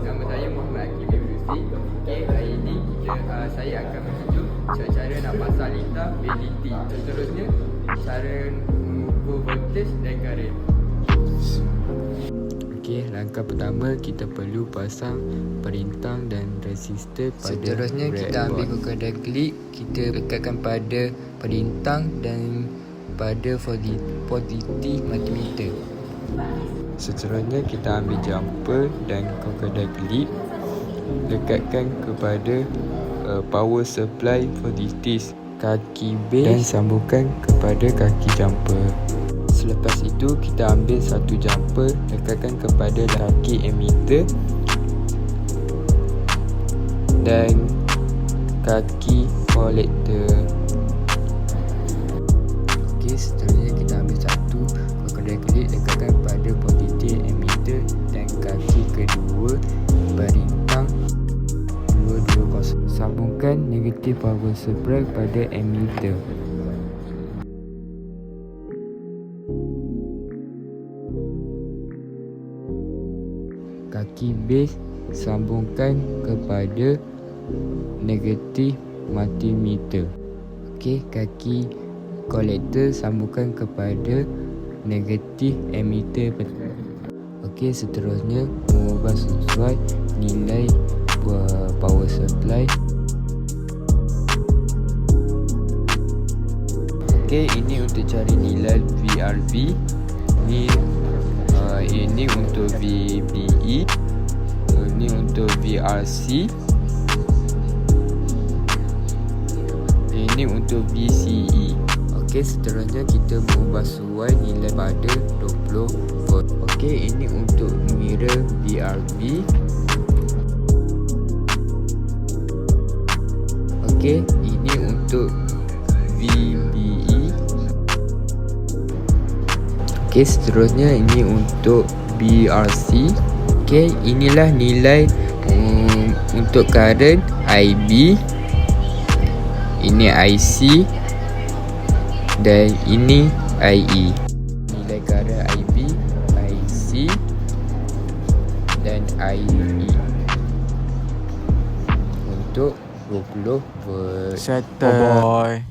Nama saya Muhammad Hakim bin. Okey, hari ini kita uh, saya akan menunjuk cara-cara nak pasang litar BDT. Seterusnya, cara mengukur voltage dan current. Okey, langkah pertama kita perlu pasang perintang dan resistor pada Seterusnya kita ambil breadboard. kukudan klik, kita lekatkan pada perintang dan pada positif multimeter. Seterusnya kita ambil jumper dan kokoda clip lekatkan kepada uh, power supply voltage kaki base dan sambungkan kepada kaki jumper. Selepas itu kita ambil satu jumper lekatkan kepada kaki emitter dan kaki collector. 220. Sambungkan negatif power supply pada emitter. Kaki base sambungkan kepada negatif multimeter. Okey, kaki kolektor sambungkan kepada negatif emitter. Okey, seterusnya mengubah sesuai nilai power supply. Okey, ini untuk cari nilai VRV. Ni uh, ini untuk VBE. Ini untuk VRC. Ini untuk VCE. Okey, seterusnya kita mengubah suai nilai pada 20 volt. Okey, ini untuk mirror VRV. Okey, ini untuk Okey, seterusnya ini untuk BRC. Okey, inilah nilai um, untuk current IB. Ini IC dan ini IE. Nilai current IB, IC dan IE untuk 20 volt. Settle. boy.